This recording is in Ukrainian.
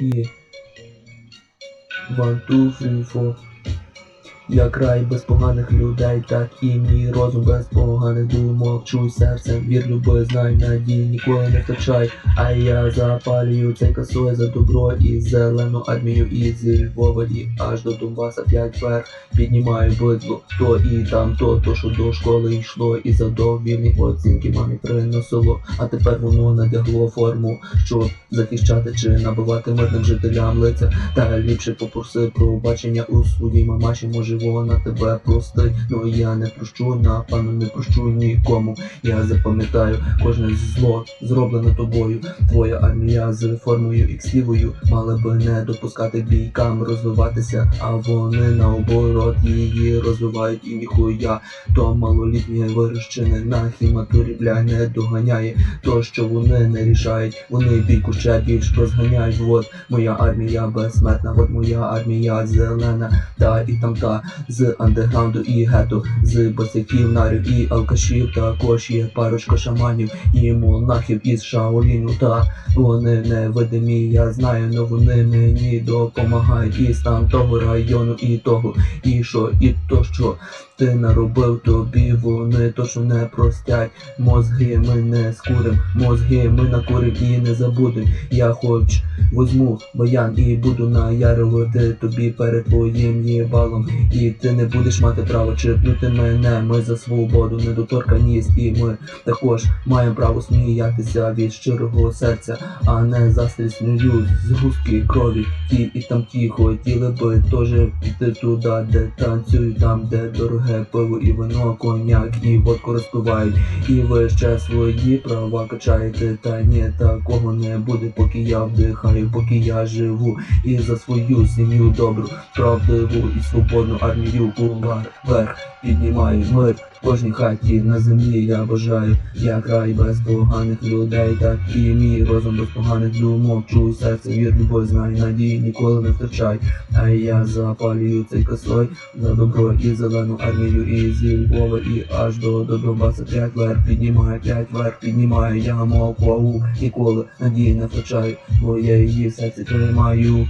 І One, two, three, four. Я край без поганих людей, так і мій розум без поганих думок. Чуй серцем, вір, люби, знай надій, ніколи не втрачай. А я запалюю цей косою за добро і зелену армію і зі Львова і аж до Донбаса п'ять вверх. Піднімаю бидло, то і там, то, то, що до школи йшло, і задовільні оцінки мамі приносило. А тепер воно надягло форму, щоб захищати чи набивати мирним жителям лиця. Та ліпше попроси пробачення у своїй мамаші, може вона тебе простить. Ну я не прощу, напевно не прощу нікому. Я запам'ятаю кожне зло зроблене тобою. Твоя армія з формою ікслівою мали би не допускати бійкам розвиватися, а вони наоборот її розвивають і ніхуя. То малолітні вирощини на хіматурі бля не доганяє. То що вони не рішають, вони бійку ще більш розганяють. Вот моя армія безсмертна, от моя армія зелена, та і там та з андеграунду і гетто, з босиків, нарів і алкашів. Також є парочка шаманів і монахів із Шаоліну. Та вони невидимі, я знаю, но вони мені допомагають. І стан того району, і того, і що, і то що ти наробив тобі, вони то що не простять. Мозги ми не скурим, мозги ми накурим і не забудем. Я хоч возьму баян і буду наярувати тобі перед твоїм їбалом. І ти не будеш мати права чіпнути мене. Ми за свободу, недоторканість, і ми також маємо право сміятися від щирого серця, а не застрісною з густки крові. Ті і там ті хотіли би теж піти туди, де танцюють, там, де дороге пиво і вино, коняк, і водку розпивають. І ви ще свої права качаєте, та ні, такого не буде, поки я вдихаю, поки я живу. І за свою сім'ю добру, правдиву і свободну армію кулар вверх піднімаю мир в кожній хаті на землі я бажаю, я край без поганих людей, так і мій розум без поганих думок. Чуй серце, вір, любов, знай, надії, ніколи не втрачай. А я запалюю цей косой за добро і зелену армію, і зі Львова, і аж до, до Донбаса п'ять вверх піднімаю, п'ять вверх піднімаю, я мов плаву, ніколи надії не втрачаю, бо я її серці тримаю.